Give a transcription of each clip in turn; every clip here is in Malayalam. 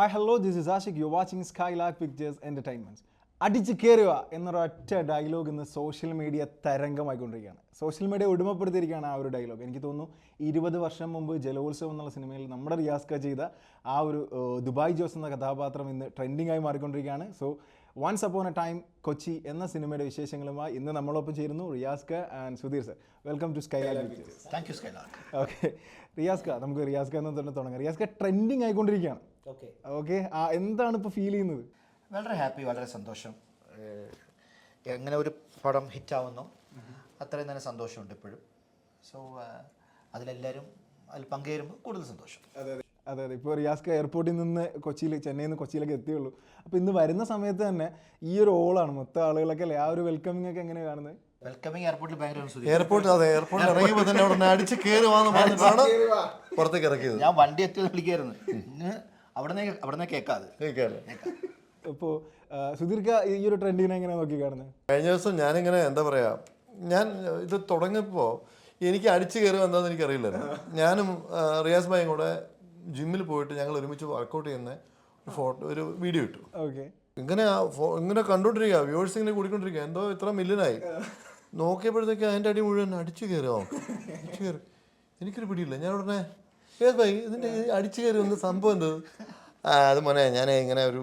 Hi hello this is Ashik you watching Skylark pictures entertainments അടിച്ച് കയറുക എന്നൊരൊറ്റ ഡയലോഗ് ഇന്ന് സോഷ്യൽ മീഡിയ തരംഗമായിക്കൊണ്ടിരിക്കുകയാണ്. സോഷ്യൽ മീഡിയ ഉടമപ്പെടുത്തിയിരിക്കുകയാണ് ആ ഒരു ഡയലോഗ് എനിക്ക് തോന്നുന്നു ഇരുപത് വർഷം മുമ്പ് ജലോത്സവം എന്നുള്ള സിനിമയിൽ നമ്മുടെ റിയാസ്ക ചെയ്ത ആ ഒരു ദുബായ് ജോസ് എന്ന കഥാപാത്രം ഇന്ന് ട്രെൻഡിംഗ് ആയി മാറിക്കൊണ്ടിരിക്കുകയാണ്. So once upon a time Kochi എന്ന സിനിമയുടെ വിശേഷങ്ങളുമായി ഇന്ന് നമ്മളൊപ്പം ചേരുന്നു Riyaska and Sudheer sir welcome to Skylark pictures thank you Skylark okay Riyaska നമുക്ക് റിയാസ്ക എന്ന് തന്നെ തുടങ്ങാം. റിയാസ്ക ട്രെൻഡിങ് ആയിക്കൊണ്ടിരിക്കുകയാണ്. ഓക്കെ. ഓക്കെ എന്താണ് ഇപ്പോൾ ഫീൽ ചെയ്യുന്നത്? വളരെ ഹാപ്പി വളരെ സന്തോഷം. എങ്ങനെ ഒരു പടം ഹിറ്റാവുന്നു അത്രയും തന്നെ സന്തോഷമുണ്ട് ഇപ്പോഴും. സോ അതിലെല്ലാവരും അതിൽ പങ്കുചേരുമ്പോൾ കൂടുതൽ സന്തോഷം. അതെ അതെ. ഇപ്പോൾ റിയാസ്ക എയർപോർട്ടിൽ നിന്ന് കൊച്ചിയിൽ ചെന്നൈയിൽ നിന്ന് കൊച്ചിയിലേക്ക് എത്തിയുള്ളൂ. അപ്പോൾ ഇന്ന് വരുന്ന സമയത്ത് തന്നെ ഈ ഒരു ഓളാണ് മൊത്തം ആളുകളൊക്കെ അല്ലേ? ആ ഒരു വെൽക്കമിംഗ് ഒക്കെ എങ്ങനെയാണ് കാണുന്നത്? എയർപോർട്ട് അതെ എയർപോർട്ടിൽ ഇറങ്ങിയപ്പോൾ തന്നെ അവിടെ അടിച്ച് കയറുവാന്ന് പറഞ്ഞിട്ടാണ് പുറത്തേക്ക് ഇറക്കിയത്. ഞാൻ വണ്ടി എത്തി വിളിക്കായിരുന്നു. അവിടെ അവിടെ കേൾക്കാതെ കേൾക്കാല്ലേ ഇപ്പോൾ സുധീർക്ക ഈ ഒരു ട്രെൻഡിനെ എങ്ങനെ നോക്കി കാണുന്നത് കഴിഞ്ഞ ദിവസം ഞാനിങ്ങനെ എന്താ പറയാ ഞാൻ ഇത് തുടങ്ങിയപ്പോൾ എനിക്ക് അടിച്ചു കയറുക എന്താണെന്ന് എനിക്കറിയില്ലായിരുന്നു. ഞാനും റിയാസ് ഭായും കൂടെ ജിമ്മിൽ പോയിട്ട് ഞങ്ങൾ ഒരുമിച്ച് വർക്കൗട്ട് ചെയ്യുന്ന ഒരു ഫോട്ടോ ഒരു വീഡിയോ ഇട്ടു. ഓക്കെ. ഇങ്ങനെ ഇങ്ങനെ കണ്ടോണ്ടിരിക്കുക വ്യൂവേഴ്സ് ഇങ്ങനെ കൂടിക്കൊണ്ടിരിക്കുക എന്തോ ഇത്ര മില്യനായി. നോക്കിയപ്പോഴത്തേക്ക് അതിന്റെ അടി മുഴുവൻ അടിച്ചു കയറുമോ അടിച്ചു കയറി. എനിക്കൊരു പിടിയില്ല. ഞാൻ ഉടനെ ഏത് ഭായി ഇതിന്റെ അടിച്ചു കയറി ഒന്ന് സംഭവം എന്തത് അത് മോനെ ഞാൻ ഇങ്ങനെ ഒരു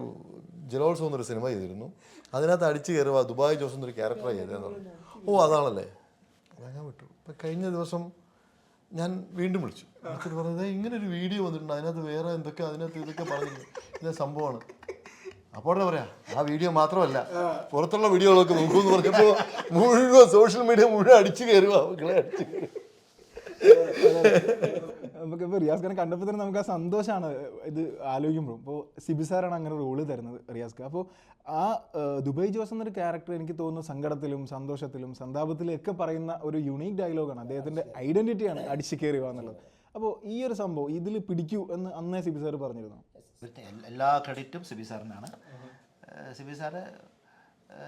ജലോത്സവം എന്നൊരു സിനിമ ചെയ്തിരുന്നു. അതിനകത്ത് അടിച്ചു കയറുക ദുബായ് ജോസ് എന്നൊരു ക്യാരക്ടറായി ചെയ്തതെന്ന് ഓ അതാണല്ലേ. അതാ ഞാൻ വിട്ടു. ഇപ്പം കഴിഞ്ഞ ദിവസം ഞാൻ വീണ്ടും വിളിച്ചു. വിളിച്ചിട്ട് പറഞ്ഞത് "ദേ ഇങ്ങനെ ഒരു വീഡിയോ വന്നിട്ടുണ്ട്. അതിനകത്ത് വേറെ എന്തൊക്കെ അതിനകത്ത് ഇതൊക്കെ പറഞ്ഞു ഇതേ സംഭവമാണ്. അപ്പോൾ പറയാ? ആ വീഡിയോ മാത്രമല്ല. പുറത്തുള്ള വീഡിയോകളൊക്കെ നോക്കൂ എന്ന് പറഞ്ഞപ്പോൾ മുഴുവൻ സോഷ്യൽ മീഡിയ മുഴുവൻ അടിച്ചു കയറുക മക്കളെ അടിച്ചു കയറുക നമുക്ക് ഇപ്പോൾ റിയാസ് ഖാനെ കണ്ടപ്പോൾ തന്നെ നമുക്ക് ആ സന്തോഷമാണ് ഇത് ആലോചിക്കുമ്പോൾ ഇപ്പോൾ സിബി സാറാണ് അങ്ങനെ റോൾ തരുന്നത് റിയാസ് ഖാൻ അപ്പോൾ ആ ദുബൈ ജോസ് എന്നൊരു ക്യാരക്ടർ എനിക്ക് തോന്നുന്നു സങ്കടത്തിലും സന്തോഷത്തിലും സന്താപത്തിലും ഒക്കെ പറയുന്ന ഒരു യുണീക്ക് ഡയലോഗാണ് അദ്ദേഹത്തിന്റെ ഐഡന്റിറ്റിയാണ് അടിച്ചു കയറുക എന്നുള്ളത്. അപ്പോൾ ഈ ഒരു സംഭവം ഇതിൽ പിടിക്കൂ എന്ന് അന്നേ സിബി സാർ പറഞ്ഞിരുന്നു. എല്ലാ ക്രെഡിറ്റും സിബി സാറിനാണ്. സിബി സാറ്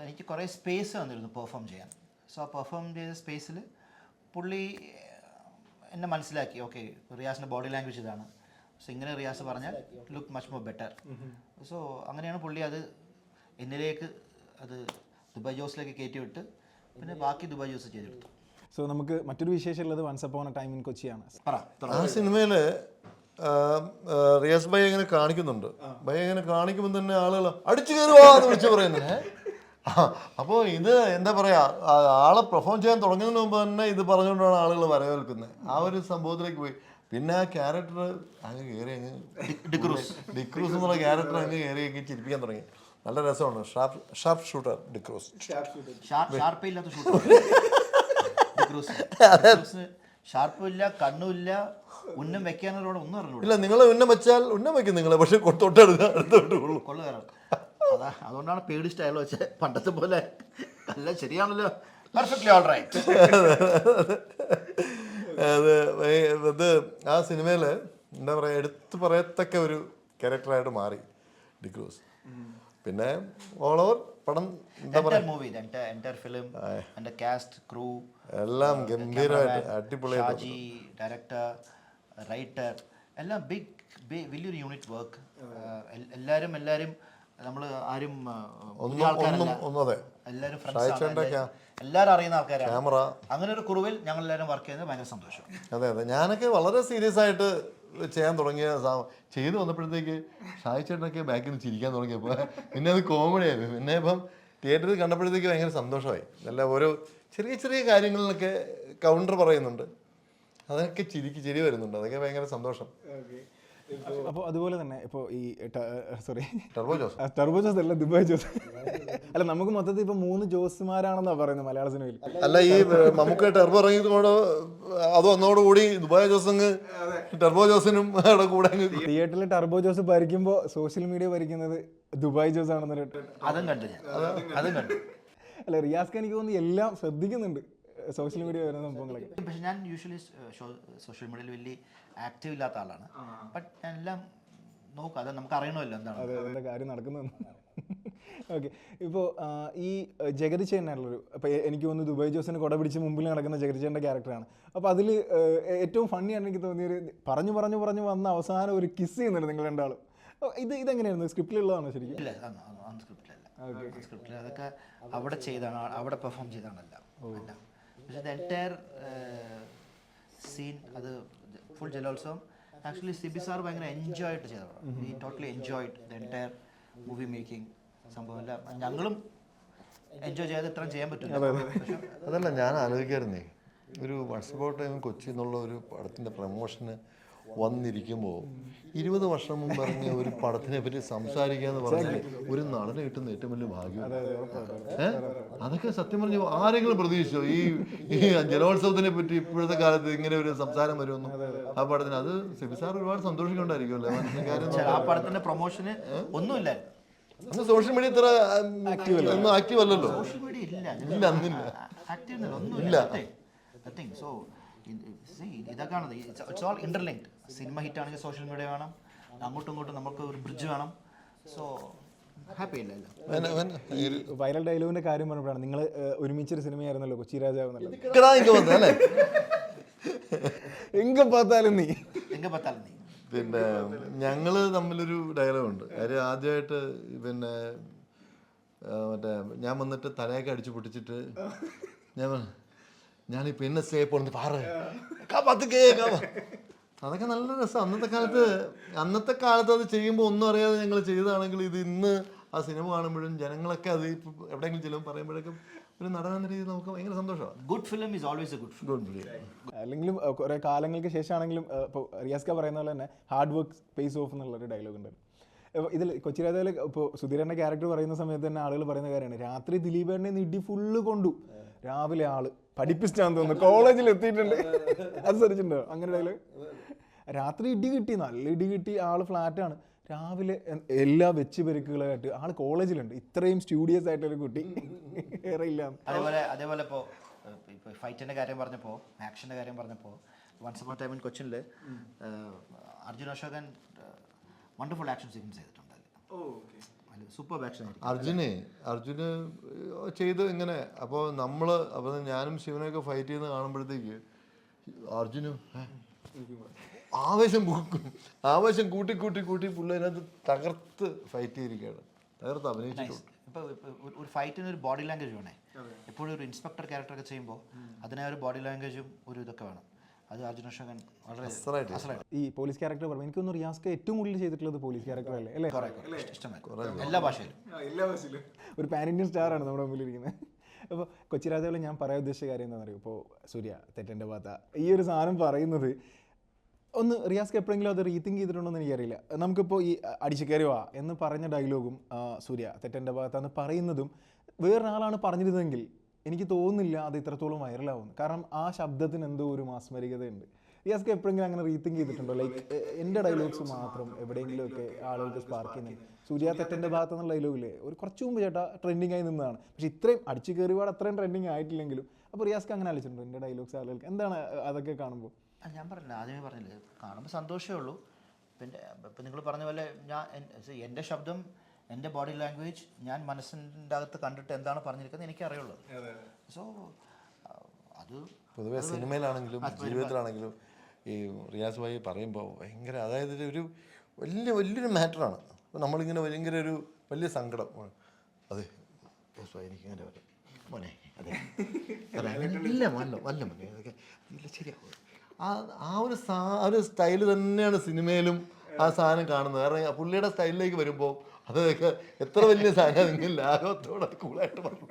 എനിക്ക് കുറേ സ്പേസ് വന്നിരുന്നു പെർഫോം ചെയ്യാൻ. സോ ആ പെർഫോം ചെയ്ത സ്പേസിൽ പുള്ളി എന്നെ മനസ്സിലാക്കി. ഓക്കെ റിയാസിന്റെ ബോഡി ലാംഗ്വേജ് ഇതാണ്. സോ ഇങ്ങനെ റിയാസ് പറഞ്ഞാൽ look much more better so അങ്ങനെയാണ് പുള്ളി അത് എന്നിലേക്ക് അത് ദുബായ് ജോസിലേക്ക് കയറ്റി വിട്ട് പിന്നെ ബാക്കി ദുബായ് ജോസ് ചെയ്തെടുത്തു. സോ നമുക്ക് മറ്റൊരു വിശേഷമുള്ളത് once upon a time in കൊച്ചിയാണ്. ആ ആ, റിയാസ് ഭായി അങ്ങനെ കാണിക്കുന്നുണ്ട്. ഭയ അങ്ങനെ കാണിക്കുമ്പോൾ തന്നെ ആളുകൾ അടിച്ചു കയറുവാ എന്ന് വിളിച്ചു പറയുന്നത്. അപ്പോൾ ഇത് എന്താ പറയുക ആളെ പെർഫോം ചെയ്യാൻ തുടങ്ങുന്നതിന് മുമ്പ് തന്നെ ഇത് പറഞ്ഞുകൊണ്ടാണ് ആളുകൾ വരവേൽക്കുന്നത്. ആ ഒരു സംഭവത്തിലേക്ക് പോയി. പിന്നെ ആ ക്യാരക്ടർ അങ്ങ് കയറി അങ്ങ് ഡിക്രൂസ്. ഡിക്രൂസ് എന്നുള്ള ക്യാരക്ടർ അങ്ങ് കയറി അങ്ങ് ചിരിപ്പിക്കാൻ തുടങ്ങി. നല്ല രസമാണ്. Sharp sharp shooter D'Cruz. Sharp shooter. ഷാർപ്പില്ല shoot ഷാർപ്പും ഇല്ല കണ്ണുമില്ല ഉന്നം വെക്കാനുള്ള ഒന്നും അറിഞ്ഞൂടാ. ഇല്ല നിങ്ങൾ ഉന്നം വെച്ചാൽ ഉന്നം വെക്കും നിങ്ങളെ പക്ഷെ തൊട്ടടുത്ത് അടുത്തോട്ട് കൊള്ളും കൊള്ളു കയറാം അതാ അതുകൊണ്ടാണ് പേടിസ്റ്റ് വെച്ചത് പണ്ടത്തെ പോലെ അല്ല ശരിയാണല്ലോ. പെർഫെക്റ്റ്ലി ഓൾ റൈറ്റ് അത് ഇത് ആ സിനിമയിൽ എന്താ പറയുക എടുത്തു പറയത്തക്ക ഒരു ക്യാരക്ടറായിട്ട് മാറി ഡിക്രൂസ്. പിന്നെ ഓൾ ഓവർ പടം എന്താ എന്റർ ഫിലിം കാസ്റ്റ് ക്രൂ എല്ലാം ഗംഭീരമായിട്ട് അടിപൊളിയായിട്ട് ഡയറക്ടർ റൈറ്റർ എല്ലാം ബിഗ് വലിയൊരു യൂണിറ്റ് വർക്ക് എല്ലാവരും എല്ലാവരും നമ്മൾ ആരും എല്ലാവരും ഫ്രണ്ട്സ് എല്ലാവരും അറിയുന്ന ആൾക്കാരാണ്. ക്യാമറ. അങ്ങനെ ഒരു കുറുവിൽ ഞങ്ങൾ എല്ലാവരും വർക്ക് ചെയ്യുന്നത് ഭയങ്കര സന്തോഷം. അതെ അതെ. ഞാനൊക്കെ വളരെ സീരിയസ് ആയിട്ട് ചെയ്യാൻ തുടങ്ങിയ ചെയ്തു വന്നപ്പോഴത്തേക്ക് ഷായ് ചേട്ടനൊക്കെ ബാക്കിൽ നിന്ന് ചിരിക്കാൻ തുടങ്ങിയപ്പോൾ പിന്നെ അത് കോമഡി ആയിരുന്നു പിന്നെ ഇപ്പം തിയേറ്ററിൽ കണ്ടപ്പോഴത്തേക്ക് ഭയങ്കര സന്തോഷമായി. നല്ല ഓരോ ചെറിയ ചെറിയ കാര്യങ്ങളിലൊക്കെ കൗണ്ടർ പറയുന്നുണ്ട്. അതൊക്കെ ചിരിക്ക് ചിരി വരുന്നുണ്ട്. അതൊക്കെ ഭയങ്കര സന്തോഷം. അപ്പോൾ അതുപോലെ തന്നെ ഇപ്പോൾ ഈ sorry. Turbo Jose. Turbo Jose അല്ല ദുബായ് ജോസ്. അല്ല നമുക്ക് മൊത്തത്തിൽ ഇപ്പൊ മൂന്ന് ജോസ്മാരാണെന്നാ പറയുന്നത് മലയാള സിനിമയിൽ. അല്ല ഈ നമുക്ക് ടെർബോ ഇറങ്ങിയതോടെ അത് വന്നതോടുകൂടി ദുബായ് ജോസ് അങ്ങ് ടെർബോ ജോസിനും അവിടെ കൂടെ തിയേറ്ററിൽ ടർബോ ജോസ് ഭരിക്കുമ്പോൾ സോഷ്യൽ മീഡിയ ഭരിക്കുന്നത് ദുബായ് ജോസ് ആണെന്നൊരു അതും കണ്ടു അതും. കണ്ടു. അല്ല റിയാസ്ക്ക് എനിക്ക് തോന്നുന്നു എല്ലാം ശ്രദ്ധിക്കുന്നുണ്ട്. സോഷ്യൽ മീഡിയ വരുന്ന സംഭവങ്ങളൊക്കെ. പക്ഷെ ഞാൻ യൂഷ്വലി സോഷ്യൽ മീഡിയയിൽ വലിയ ആക്റ്റീവ് ഇല്ലാത്ത ആളാണ്. ബട്ട് ഞാൻ എല്ലാം നോക്കാം. അത് നമുക്ക് അറിയണമല്ലോ എന്താണ്. അതെ അതിന്റെ കാര്യം നടക്കുന്നതെന്ന് ഓക്കെ ഇപ്പോൾ ഈ ജഗതിച്ചേനായിട്ടുള്ളൊരു ജഗതി ചേട്ടനായിട്ടുള്ളൊരു അപ്പോൾ എനിക്ക് തോന്നുന്നു ദുബായ് ജോസിന് കൊട പിടിച്ച് മുമ്പിൽ നടക്കുന്ന ജഗതി ചേട്ടന്റെ ക്യാരക്ടറാണ്. അപ്പോൾ അതിൽ ഏറ്റവും ഫണ്ണിയാണ് എനിക്ക് തോന്നിയൊരു പറഞ്ഞു പറഞ്ഞു പറഞ്ഞു വന്ന അവസാനം ഒരു കിസ് ചെയ്യുന്നുണ്ട് നിങ്ങൾ രണ്ടാളും. ഓ, ഇത് ഇതെങ്ങനെയായിരുന്നു? സ്ക്രിപ്റ്റിലുള്ളതാണോ ശരിക്കും? ഇല്ല സ്ക്രിപ്റ്റിലല്ല സ്ക്രിപ്റ്റിൽ അതൊക്കെ അവിടെ ചെയ്താണ് അവിടെ പെർഫോം ചെയ്താണല്ല. അല്ല പക്ഷേ ദ എന്റയർ സീൻ അത് ഫുൾ ജലോത്സവം. ആക്ച്വലി സിബി സാർ ഭയങ്കര എൻജോയ് ആയിട്ട് ചെയ്തതാണ് ഈ totally enjoyed the entire movie making സംഭവമല്ല. ഞങ്ങളും എൻജോയ് ചെയ്ത് ഇത്രയും ചെയ്യാൻ പറ്റില്ല. അതല്ല ഞാൻ ആലോചിക്കായിരുന്നേ ഒരു വാട്സപ്പ് ടൈം കൊച്ചി എന്നുള്ള ഒരു പടത്തിന്റെ പ്രമോഷന് വന്നിരിക്കുമ്പോൾ ഇരുപത് വർഷം മുമ്പ് ഇറങ്ങിയ ഒരു പടത്തിനെ പറ്റി സംസാരിക്കുക എന്ന് പറഞ്ഞാൽ ഒരു നടന് കിട്ടുന്ന ഏറ്റവും വലിയ ഭാഗ്യം. ഏഹ് അതൊക്കെ സത്യം പറഞ്ഞു ആരെങ്കിലും പ്രതീക്ഷിച്ചോ? ഈ ഈ ജലോത്സവത്തിനെ പറ്റി ഇപ്പോഴത്തെ കാലത്ത് ഇങ്ങനെ ഒരു സംസാരം വരുമെന്നു ആ പടത്തിന്. അത് സിബി സാർ ഒരുപാട് സന്തോഷിക്കൊണ്ടായിരിക്കും ആ പടത്തിന്റെ പ്രൊമോഷന് ഒന്നുമില്ല. അന്ന് സോഷ്യൽ മീഡിയ ഇത്ര ഒന്നും ആക്റ്റീവ് അല്ലല്ലോ. സോഷ്യൽ മീഡിയ ഇല്ല. ഇല്ല അന്നില്ല. ഇതൊക്കെയാണ് it's all interlinked cinema hit ആണെങ്കിൽ സോഷ്യൽ മീഡിയ വേണം. അങ്ങോട്ടും ഇങ്ങോട്ടും നമുക്ക് ഒരു ബ്രിഡ്ജ് വേണം. സോ ഹാപ്പി അല്ല? വൈറൽ ഡയലോഗിന്റെ കാര്യം പറഞ്ഞപ്പോഴാണ് നിങ്ങൾ ഒരുമിച്ചൊരു സിനിമയായിരുന്നല്ലോ കൊച്ചി രാജാവ് എന്നുള്ളത്. ഇക്കടാ ഇങ്ങ് വന്നേ, അല്ലേ? എങ്ക പാത്താലും നീ. എങ്ക പത്താലും നീ. പിന്നെ ഞങ്ങൾ തമ്മിലൊരു ഡയലോഗുണ്ട് കാര്യം ആദ്യമായിട്ട് പിന്നെ മറ്റേ ഞാൻ വന്നിട്ട് തലയൊക്കെ അടിച്ചു പൊട്ടിച്ചിട്ട് ഞാൻ ഞാനിപ്പോ എന്നെ സേ പോണെന്ന് പാറ്. അതൊക്കെ നല്ല രസം. അന്നത്തെ കാലത്ത് അന്നത്തെ കാലത്ത് അത് ചെയ്യുമ്പോൾ ഒന്നും അറിയാതെ ഞങ്ങൾ ചെയ്തതാണെങ്കിൽ ഇത് ഇന്ന് ആ സിനിമ കാണുമ്പോഴും ജനങ്ങളൊക്കെ അത് എവിടെയെങ്കിലും ചെല്ലും പറയുമ്പോഴേക്കും ഒരു നടൻ എന്ന രീതിയിൽ നമുക്ക് ഭയങ്കര സന്തോഷമാണ് good film is always a good film good film അല്ലെങ്കിലും കുറേ കാലങ്ങൾക്ക് ശേഷമാണെങ്കിലും ഇപ്പോൾ റിയാസ്ക പറയുന്ന പോലെ തന്നെ ഹാർഡ് വർക്ക് പേസ് ഓഫ് എന്നുള്ളൊരു ഡയലോഗ് ഉണ്ട്. ഇതിൽ കൊച്ചി രാജാവിൽ ഇപ്പോൾ സുധീരന്റെ ക്യാരക്ടർ പറയുന്ന സമയത്ത് തന്നെ ആളുകൾ പറയുന്ന കാര്യമാണ്. രാത്രി ദിലീപേട്ടനെ നിടി ഫുള്ള് കൊണ്ടു. രാവിലെ ആൾ പഠിപ്പിച്ചാന്ന് തോന്നുന്നു. കോളേജിൽ എത്തിയിട്ടുണ്ട് അത് ശ്രദ്ധിച്ചിട്ടുണ്ടോ? അങ്ങനെ ഡയലോഗ് രാത്രി ഇടി കിട്ടി നല്ല ഇടി കിട്ടി ആൾ ഫ്ലാറ്റാണ്. രാവിലെ എല്ലാ വെച്ച് പെരുക്കുകളായിട്ട് ആൾ കോളേജിലുണ്ട്. ഇത്രയും സ്റ്റുഡിയസ് ആയിട്ടൊരു കുട്ടി വേറെ ഇല്ല അതേപോലെ അതേപോലെ ഇപ്പോൾ ഇപ്പോൾ ഫൈറ്റിന്റെ കാര്യം പറഞ്ഞപ്പോൾ ആക്ഷന്റെ കാര്യം പറഞ്ഞപ്പോൾ once upon time in കൊച്ചിനിൽ Arjun Ashokan wonderful action sequence ചെയ്തിട്ടുണ്ട് സൂപ്പർ ആക്ഷൻ അർജുനെ അർജുന് ചെയ്ത് ഇങ്ങനെ അപ്പോൾ നമ്മൾ അപ്പോൾ ഞാനും ശിവനൊക്കെ ഫൈറ്റ് ചെയ്യുന്ന കാണുമ്പോഴത്തേക്ക് അർജുനും ആവേശം കൂക്കും ആവേശം കൂട്ടി കൂട്ടി കൂട്ടി പുള്ളിനകത്ത് തകർത്ത് ഫൈറ്റ് ചെയ്തിരിക്കുകയാണ്. തകർത്ത് അഭിനയിച്ചിട്ടുണ്ട്. ഇപ്പോൾ ഒരു ഫൈറ്റിന് ഒരു ബോഡി ലാംഗ്വേജ് വേണേ. എപ്പോഴും ഒരു ഇൻസ്പെക്ടർ ക്യാരക്ടർ ഒക്കെ ചെയ്യുമ്പോൾ അതിനെ ഒരു ബോഡി ലാംഗ്വേജും ഒരു ഇതൊക്കെ വേണം. അത് അർജുന അശോകൻ വളരെ ഈ പോലീസ് ക്യാരക്ടർ പറഞ്ഞു എനിക്കൊന്ന് റിയാസ്ക ഏറ്റവും കൂടുതൽ ചെയ്തിട്ടുള്ളത് പോലീസ് ക്യാരക്ടർ അല്ലേ? അല്ലേ? എല്ലാ ഭാഷയിലും. എല്ലാ ഭാഷയിലും. ഒരു പാൻ ഇന്ത്യൻ സ്റ്റാർ ആണ് നമ്മുടെ മുമ്പിൽ ഇരിക്കുന്നത്. അപ്പോൾ കൊച്ചിരാജാവിൽ ഞാൻ പറയാൻ ഉദ്ദേശിച്ച കാര്യം എന്താണെന്ന് അറിയോ ഇപ്പോൾ സൂര്യ തെറ്റന്റെ ഭാഗത്ത. ഈ ഒരു സാധനം പറയുന്നത് ഒന്ന് റിയാസ്ക്ക് എപ്പോഴെങ്കിലും അത് റീതിങ്ക് ചെയ്തിട്ടുണ്ടോ എന്ന് എനിക്കറിയില്ല. നമുക്കിപ്പോൾ ഈ അടിച്ചു വാ എന്ന് പറഞ്ഞ ഡയലോഗും സൂര്യ തെറ്റന്റെ ഭാഗത്താന്ന് പറയുന്നതും വേറൊരാളാണ് പറഞ്ഞിരുന്നെങ്കിൽ എനിക്ക് തോന്നുന്നില്ല അത് ഇത്രത്തോളം വൈറലാവുന്നു കാരണം ആ ശബ്ദത്തിന് എന്തോ ഒരു മാസ്മരികതയുണ്ട്. റിയാസ്ക്ക് എപ്പോഴെങ്കിലും അങ്ങനെ റീതിങ്ക് ചെയ്തിട്ടുണ്ടോ? ലൈക്ക് എന്റെ ഡയലോഗ്സ് മാത്രം എവിടെയെങ്കിലും ഒക്കെ ആളുകൾക്ക് സ്പാർക്ക് ചെയ്യുന്നത്. സൂര്യ തെറ്റന്റെ ഭാഗത്ത് നിന്നുള്ള ഡയലോഗില്ലേ ഒരു കുറച്ച് മുമ്പ് ചേട്ടാ ട്രെൻഡിങ് ആയി നിന്നതാണ്. പക്ഷേ ഇത്രയും അടിച്ചു കയറിപാട് അത്രയും ട്രെൻഡിങ് ആയിട്ടില്ലെങ്കിലും അപ്പോൾ റിയാസ്ക്ക് അങ്ങനെ ആലോചിച്ചിട്ടുണ്ടോ? എന്റെ ഡയലോഗ്സ് ആളുകൾക്ക്? എന്താണ് അതൊക്കെ കാണുമ്പോൾ ഞാൻ പറഞ്ഞില്ല. ആദ്യമേ പറഞ്ഞില്ലേ? കാണുമ്പോൾ സന്തോഷമേ ഉള്ളൂ. പിന്നെ ഇപ്പം നിങ്ങൾ പറഞ്ഞ പോലെ ഞാൻ എൻ- എന്റെ ശബ്ദം എന്റെ ബോഡി ലാംഗ്വേജ് ഞാൻ മനസ്സിന്റെ അകത്ത് കണ്ടിട്ട് എന്താണ് പറഞ്ഞിരിക്കുന്നത് എനിക്ക് അറിയുള്ളൂ സോ അത് പൊതുവേ സിനിമയിലാണെങ്കിലും ജീവിതത്തിലാണെങ്കിലും ഈ റിയാസ് ഭായി പറയുമ്പോൾ ഭയങ്കര അതായത് ഒരു വലിയ വലിയൊരു മാറ്ററാണ് അപ്പോൾ നമ്മളിങ്ങനെ ഭയങ്കര ഒരു വലിയ സങ്കടം. അതെ എനിക്കിങ്ങനെ പറയാം എനിക്ക് ഇങ്ങനെ വരും മോനെ അതെ. അതെ, ഇല്ല മല്ല വല്ല മോനെ അതൊക്കെ ഇല്ല ശരിയാവും ആ ആ ഒരു സാ ആ ഒരു സ്റ്റൈൽ തന്നെയാണ് സിനിമയിലും ആ സാധനം കാണുന്നത്. കാരണം പുള്ളിയുടെ സ്റ്റൈലിലേക്ക് വരുമ്പോൾ അതൊക്കെ എത്ര വലിയ സാധനം നിങ്ങൾ ലാഘവത്തോടെ കൂളായിട്ട് പറഞ്ഞു.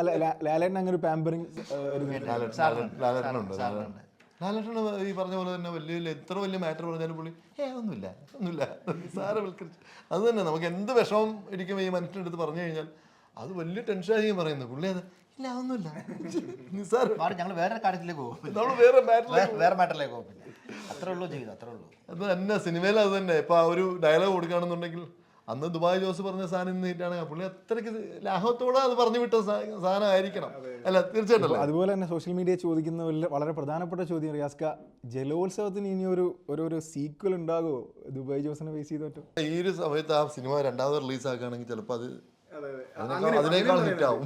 അല്ല ലാലേട്ടൻ അങ്ങനെ ഒരു പാമ്പറിങ് ലാലേട്ടനുണ്ട് ലാലേട്ടൻ. ഈ പറഞ്ഞ പോലെ തന്നെ വലിയ വലിയ എത്ര വലിയ മാറ്റർ പറഞ്ഞാലും പുള്ളി ഏ ഒന്നുമില്ല ഒന്നുമില്ല സാരവൽക്കരിച്ച് അത് തന്നെ നമുക്ക് എന്ത് വിഷമം ഇരിക്കുമ്പോൾ ഈ മനുഷ്യന്റെ അടുത്ത് പറഞ്ഞു കഴിഞ്ഞാൽ അത് വലിയ ടെൻഷനായിരിക്കും പറയുന്നത്. പുള്ളി അത് ഇല്ല അതൊന്നുമില്ല. നിസ്സാരം ഞങ്ങൾ വേറെ കാര്യത്തിലേക്ക് പോകും. നമ്മൾ വേറെ മാറ്റർ വേ- വേറെ മാറ്ററിലേക്ക് പോകും പിന്നെ. അത്രേ ഉള്ളൂ ജീവിതം അത്രേ ഉള്ളൂ. അത് തന്നെ സിനിമയിൽ അത് തന്നെ. ഇപ്പൊ ആ ഒരു ഡയലോഗ് കൊടുക്കുകയാണെന്നുണ്ടെങ്കിൽ അന്ന് ദുബായ് ജോസ് പറഞ്ഞ സാധനം ഇന്ന് ഹിറ്റാണെങ്കിൽ പുള്ളി അത്രയ്ക്ക് ലാഘവത്തോടെ അത് പറഞ്ഞു വിട്ട സാ- സാധനം ആയിരിക്കണം അല്ല തീർച്ചയായിട്ടും അല്ലേ? അതുപോലെ തന്നെ സോഷ്യൽ മീഡിയ ചോദിക്കുന്ന വലിയ- വളരെ പ്രധാനപ്പെട്ട ചോദ്യം റിയാസ്ക ജലോത്സവത്തിന് ഇനി ഒരു ഒരു ഒരു സീക്വൽ ഉണ്ടാകുമോ? ദുബായ് ജോസിനെ ബേസ് ചെയ്തിട്ട് ഈ ഒരു സമയത്ത് ആ സിനിമ രണ്ടാമത് റിലീസ് ആക്കുകയാണെങ്കിൽ ചിലപ്പോൾ അത് അതിനേക്കാൾ അതിനേക്കാൾ ഹിറ്റ് ആവും.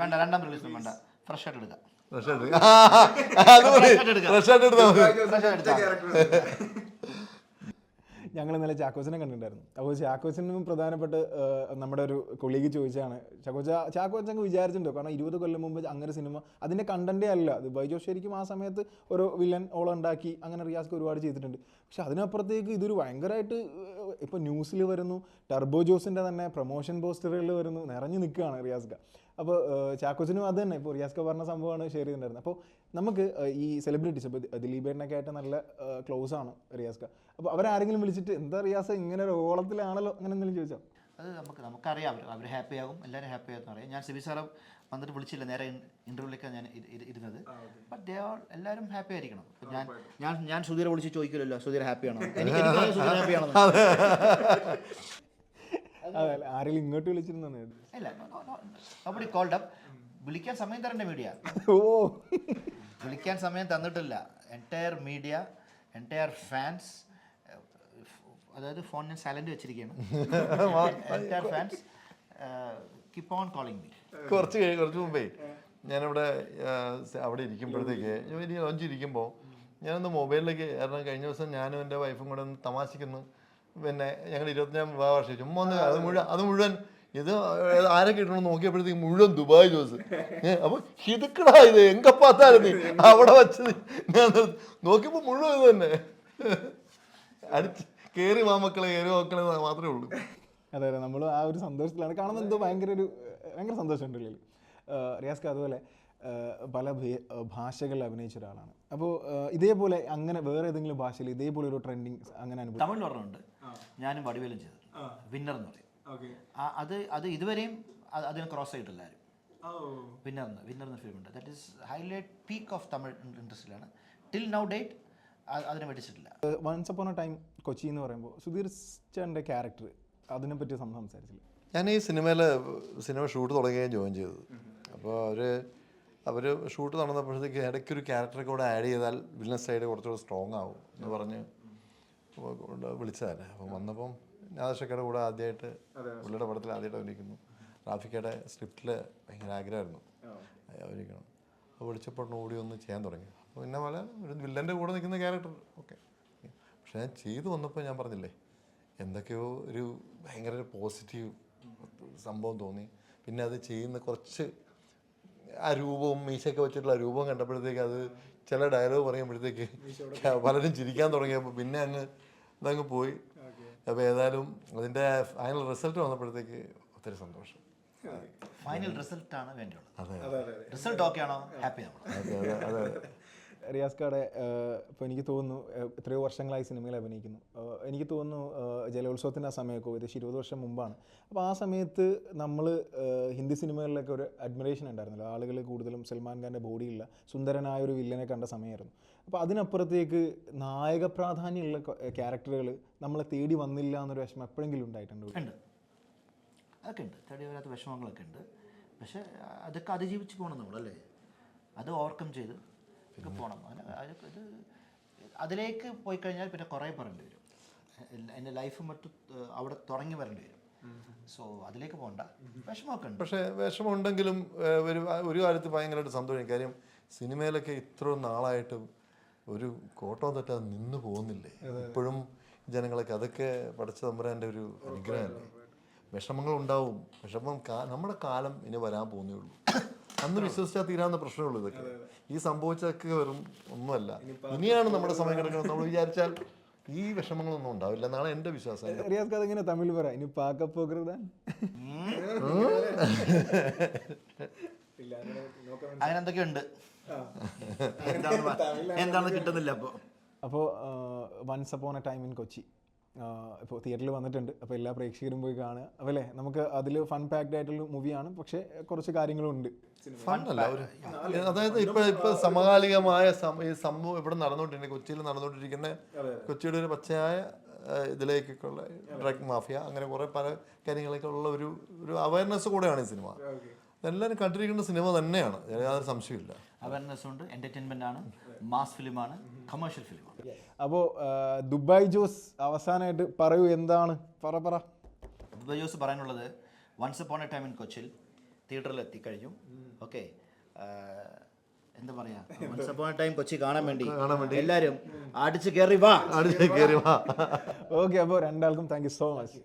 വേണ്ട രണ്ടാം റിലീസ് വേണ്ട. ഫ്രഷ് ആയിട്ട് എടുക്കാം. ഫ്രഷ് ആയിട്ട് എടുക്കാം. ഞങ്ങൾ ഇന്നലെ ചാക്കോച്ചനെ കണ്ടിട്ടുണ്ടായിരുന്നു. അപ്പോൾ ചാക്കോച്ചനും പ്രധാനപ്പെട്ട നമ്മുടെ ഒരു കൊളീഗ് ചോദിച്ചാണ് ചാക്കോച്ച ചാക്കോച്ചങ്ങ് വിചാരിച്ചിട്ടുണ്ടോ? കാരണം ഇരുപത് കൊല്ലം മുമ്പ് അങ്ങനെ സിനിമ അതിന്റെ കണ്ടന്റേ അല്ല. അത് ബൈജോ ശരിക്കും ആ സമയത്ത് ഒരു വില്ലൻ ഓളം ഉണ്ടാക്കി അങ്ങനെ റിയാസ്ക്ക് ഒരുപാട് ചെയ്തിട്ടുണ്ട്. പക്ഷെ അതിനപ്പുറത്തേക്ക് ഇതൊരു ഭയങ്കരമായിട്ട് ഇപ്പോൾ ന്യൂസിൽ വരുന്നു ടർബോ ജോസിന്റെ തന്നെ പ്രൊമോഷൻ പോസ്റ്ററുകളിൽ വരുന്നു നിറഞ്ഞു നിൽക്കുകയാണ് റിയാസ്ക അപ്പോൾ ചാക്കോച്ചനും അത് തന്നെ ഇപ്പോൾ റിയാസ്ക പറഞ്ഞ സംഭവമാണ് ഷെയർ ചെയ്തിട്ടുണ്ടായിരുന്നത്. അപ്പോൾ നമുക്ക് ഈ സെലിബ്രിറ്റീസ് ഇപ്പോൾ ദിലീപേട്ടനൊക്കെ ആയിട്ട് നല്ല ക്ലോസ് ആണ് റിയാസ്ക അപ്പോൾ അവരാരെങ്കിലും വിളിച്ചിട്ട് എന്താ റിയാസ് ഇങ്ങനെ ഒരു ഓളത്തിലാണല്ലോ അങ്ങനെ എന്തെങ്കിലും ചോദിച്ചോ? അത് നമുക്ക് നമുക്കറിയാം അവർ അവർ ഹാപ്പി ആകും എല്ലാവരും ഹാപ്പി എന്ന് അറിയാം ഞാൻ സിബി സാറ് വന്നിട്ട് വിളിച്ചില്ല. നേരെ ഇന്റർവ്യൂലേക്കാണ് ഞാൻ ഇരു- ഇരു- ഇരുന്നത്. ബട്ട് ദേ ആൾ എല്ലാവരും ഹാപ്പി ആയിരിക്കണം. ഞാൻ ഞാൻ ഞാൻ സുധീരെ വിളിച്ച് ചോദിക്കില്ലല്ലോ സുധീർ ഹാപ്പിയാണോ എനിക്ക് എനിക്കറിയാം സുധീർ ഹാപ്പിയാണോ ആരെങ്കിലും ഇങ്ങോട്ട് വിളിച്ചിരുന്നു ഇല്ല നോബഡി കോൾഡ് അപ്പ് വിളിക്കാൻ സമയം തരണ്ട മീഡിയ ഓ. വിളിക്കാൻ സമയം തന്നിട്ടില്ല. എന്റയർ മീഡിയ എന്റയർ ഫാൻസ് അതായത് ഫോൺ ഞാൻ സൈലന്റ് വെച്ചിരിക്കുകയാണ്. Entire fans keep on calling me കുറച്ച് കഴിഞ്ഞ് കുറച്ച് മുമ്പേ ഞാനിവിടെ അവിടെ ഇരിക്കുമ്പോഴത്തേക്ക് ഇനി ലഞ്ച് ഇരിക്കുമ്പോൾ ഞാനൊന്ന് മൊബൈലിലേക്ക് കാരണം കഴിഞ്ഞ ദിവസം ഞാനും എന്റെ വൈഫും കൂടെ ഒന്ന് തമാശിക്കുന്നു. പിന്നെ ഞങ്ങൾ ഇരുപത്തഞ്ചാം വിവാഹ വർഷം ചുമ്മാ ഒന്ന് അത് മുഴുവൻ അത് മുഴുവൻ ഇത് ആരൊക്കെ ഇടണമെന്ന് നോക്കിയപ്പോഴത്തേക്ക് മുഴുവൻ ദുബായ് ജോസ്. അപ്പൊ ഹിതുക്കടാ ഇത് എങ്ക പാത്താലും നീ അവിടെ വച്ചത് ഞാൻ നോക്കിയപ്പോ മുഴുവൻ ഇത് തന്നെ. അടിച്ച് കേറി മാമക്കളെ കയറി മക്കളെ മാത്രമേ ഉള്ളൂ. അതെ അതെ നമ്മൾ ആ ഒരു സന്തോഷത്തിലാണ്. കാണുന്നത് എന്തോ ഭയങ്കര ഒരു ഭയങ്കര സന്തോഷമുണ്ട് ഉള്ളിൽ റിയാസ്ക അതുപോലെ പല ഭാഷകളിൽ അഭിനയിച്ച ഒരാളാണ്. അപ്പോൾ ഇതേപോലെ അങ്ങനെ വേറെ ഏതെങ്കിലും ഭാഷയിൽ ഇതേപോലെ ഒരു ട്രെൻഡിങ് അങ്ങനെ അനുഭവം തമിഴ് പറഞ്ഞുണ്ട് ഞാനും വടിവേലും ചെയ്തത് വിന്നർ എന്ന് പറയും. അത് അത് ഇതുവരെയും അതിന് ക്രോസ് ആയിട്ടില്ല ആരും. വിന്നർ എന്ന് വിന്നർ എന്ന ഫിലിം ഉണ്ട്. That is highlight peak of Tamil ഇൻഡസ്ട്രിയിലാണ്. Till now date അതിനെ പഠിച്ചിട്ടില്ല once upon a time Kochi എന്ന് പറയുമ്പോൾ സുധീർ ചേട്ടന്റെ ക്യാരക്ടർ അതിനെപ്പറ്റി സംസാരിച്ചില്ല. ഞാൻ ഈ സിനിമയിൽ സിനിമ ഷൂട്ട് തുടങ്ങുകയും ജോയിൻ ചെയ്തത്. അപ്പോൾ അവർ അവർ ഷൂട്ട് നടന്നപ്പോഴത്തേക്ക് ഇടയ്ക്കൊരു ക്യാരക്ടറെ കൂടെ ആഡ് ചെയ്താൽ വില്ലൻ സൈഡ് കുറച്ചുകൂടെ സ്ട്രോങ് ആവും എന്ന് പറഞ്ഞ് വിളിച്ചതല്ലേ അപ്പം വന്നപ്പം നാദർഷക്കയുടെ കൂടെ ആദ്യമായിട്ട് പുള്ളിയുടെ പടത്തിൽ ആദ്യമായിട്ട് അഭിനയിക്കുന്നു. റാഫിക്കയുടെ സ്ക്രിപ്റ്റിൽ ഭയങ്കര ആഗ്രഹമായിരുന്നു. അഭിനയിക്കണം. അപ്പോൾ വിളിച്ചപ്പോൾ ഓടി ഒന്ന് ചെയ്യാൻ തുടങ്ങി. അപ്പോൾ പിന്നെ പോലെ ഒരു വില്ലന്റെ കൂടെ നിൽക്കുന്ന ക്യാരക്ടർ. ഓക്കെ. പക്ഷേ ഞാൻ ചെയ്തു വന്നപ്പോൾ ഞാൻ പറഞ്ഞില്ലേ എന്തൊക്കെയോ ഒരു ഭയങ്കര ഒരു പോസിറ്റീവ് സംഭവം തോന്നി. പിന്നെ അത് ചെയ്യുന്ന കുറച്ച് ആ രൂപവും മീശയൊക്കെ വെച്ചിട്ടുള്ള ആ രൂപം കണ്ടപ്പോഴത്തേക്ക് അത് ചില ഡയലോഗ് പറയുമ്പോഴത്തേക്ക് പലരും ചിരിക്കാൻ തുടങ്ങിയപ്പോൾ പിന്നെ അങ്ങ് ഇതങ്ങ് പോയി. അപ്പോൾ ഏതായാലും അതിന്റെ ഫൈനൽ റിസൾട്ട് വന്നപ്പോഴത്തേക്ക് ഒത്തിരി സന്തോഷം. ഫൈനൽ റിസൾട്ടാണ് വേണ്ടിയുള്ളത്. റിസൾട്ട് ഓക്കെ ആണോ? ഹാപ്പി നമ്മൾ അതെ അതെ. അതെ റിയാസ്കയുടെ ഇപ്പോൾ എനിക്ക് തോന്നുന്നു എത്രയോ വർഷങ്ങളായി സിനിമയിൽ അഭിനയിക്കുന്നു. എനിക്ക് തോന്നുന്നു ജലോത്സവത്തിന്റെ ആ സമയമൊക്കെ ഏകദേശം ഇരുപത് വർഷം മുമ്പാണ്. അപ്പോൾ ആ സമയത്ത് നമ്മൾ ഹിന്ദി സിനിമകളിലൊക്കെ ഒരു അഡ്മിറേഷൻ ഉണ്ടായിരുന്നല്ലോ. ആളുകൾ കൂടുതലും സൽമാൻ ഖാന്റെ ബോഡിയുള്ള സുന്ദരനായ ഒരു വില്ലനെ കണ്ട സമയമായിരുന്നു. അപ്പോൾ അതിനപ്പുറത്തേക്ക് നായക പ്രാധാന്യമുള്ള ക്യാരക്ടറുകൾ നമ്മളെ തേടി വന്നില്ല എന്നൊരു വിഷമം എപ്പോഴെങ്കിലും ഉണ്ടായിട്ടുണ്ട്? ഉണ്ട്. അതൊക്കെ ഉണ്ട്. തേടി വരാത്ത വിഷമങ്ങളൊക്കെ ഉണ്ട്. പക്ഷേ അതൊക്കെ അതിജീവിച്ച് പോകണം നമ്മളല്ലേ? അത് ഓവർകം ചെയ്ത് ഒക്കെ പോകണം അങ്ങനെ അതൊക്കെ ഇത് അതിലേക്ക് പോയി കഴിഞ്ഞാൽ പിന്നെ കുറേ പറയേണ്ടി വരും. എന്റെ ലൈഫ് മറ്റു അവിടെ തുടങ്ങി വരേണ്ടി വരും. സോ അതിലേക്ക് പോകണ്ട വിഷമമൊക്കെ ഉണ്ട്. പക്ഷേ വിഷമമുണ്ടെങ്കിലും ഒരു ഒരു കാലത്ത് ഭയങ്കരമായിട്ട് സന്തോഷം കാര്യം സിനിമയിലൊക്കെ ഇത്ര നാളായിട്ട് ഒരു കോട്ടം തെറ്റാതെ നിന്ന് പോകുന്നില്ലേ? ഇപ്പോഴും ജനങ്ങളൊക്കെ അതൊക്കെ പഠിച്ച തമ്പുരാന്റെ ഒരു അനുഗ്രഹമല്ലേ? വിഷമങ്ങൾ ഉണ്ടാവും വിഷമം നമ്മുടെ കാലം ഇനി വരാൻ പോകുന്നേ ഉള്ളൂ. അന്ന് വിശ്വസിച്ചാൽ തീരാവുന്ന പ്രശ്നമുള്ളൂ ഇതൊക്കെ. ഈ സംഭവിച്ചൊക്കെ വെറും ഒന്നുമല്ല. ഇനിയാണ് നമ്മുടെ സമയം കിടക്കുന്നത് നമ്മൾ വിചാരിച്ചാൽ ഈ വിഷമങ്ങളൊന്നും ഉണ്ടാവില്ല എന്നാണ് എന്റെ വിശ്വാസം. റിയാസ് കഥ ഇങ്ങനെ തമിഴ് പറ ഇനി പാക്ക പോകരുതാൻ എന്താണ് കിട്ടുന്നില്ല അപ്പോൾ? അപ്പോൾ once upon a time in Kochi ഇപ്പോൾ തിയേറ്ററിൽ വന്നിട്ടുണ്ട്. അപ്പോൾ എല്ലാ പ്രേക്ഷകരും പോയി കാണുക. അപ്പോൾ അല്ലേ നമുക്ക് അതിൽ ഫൺ പാക്ഡ് ആയിട്ടുള്ള മൂവിയാണ് പക്ഷേ കുറച്ച് കാര്യങ്ങളുണ്ട്. ഫൺ അല്ല അതായത് ഇപ്പൊ ഇപ്പൊ സമകാലികമായ സംഭവം ഇവിടെ നടന്നുകൊണ്ടിരിക്കുന്ന കൊച്ചിയിൽ നടന്നുകൊണ്ടിരിക്കുന്ന കൊച്ചിയുടെ ഒരു പച്ചയായ ഇതിലേക്കൊക്കെയുള്ള ഡ്രഗ് മാഫിയ അങ്ങനെ കുറെ പല കാര്യങ്ങളൊക്കെ ഉള്ള ഒരു ഒരു അവയർനെസ് കൂടെയാണ് ഈ സിനിമ എല്ലാവരും കണ്ടിരിക്കേണ്ട സിനിമ തന്നെയാണ്. യാതൊരു സംശയമില്ല അവയർനെസ് ഉണ്ട് എന്റർടൈൻമെന്റ് ആണ് മാസ് ഫിലിമാണ് കമേഴ്ഷ്യൽ ഫിലിമാണ് അപ്പോൾ ദുബായ് ജോസ് അവസാനമായിട്ട് പറയൂ എന്താണ്? പറ പറ. ദുബായ് ജോസ് പറയാനുള്ളത് once upon a time in കൊച്ചിൽ തിയേറ്ററിൽ എത്തിക്കഴിഞ്ഞു. ഓക്കെ എന്താ പറയാ? Once upon a time Kochi കാണാൻ വേണ്ടി എല്ലാരും അടിച്ച് കയറി വാ. അടിച്ച് കയറി വാ. ഓക്കെ അപ്പോൾ രണ്ടാൾക്കും താങ്ക് യു സോ മച്ച്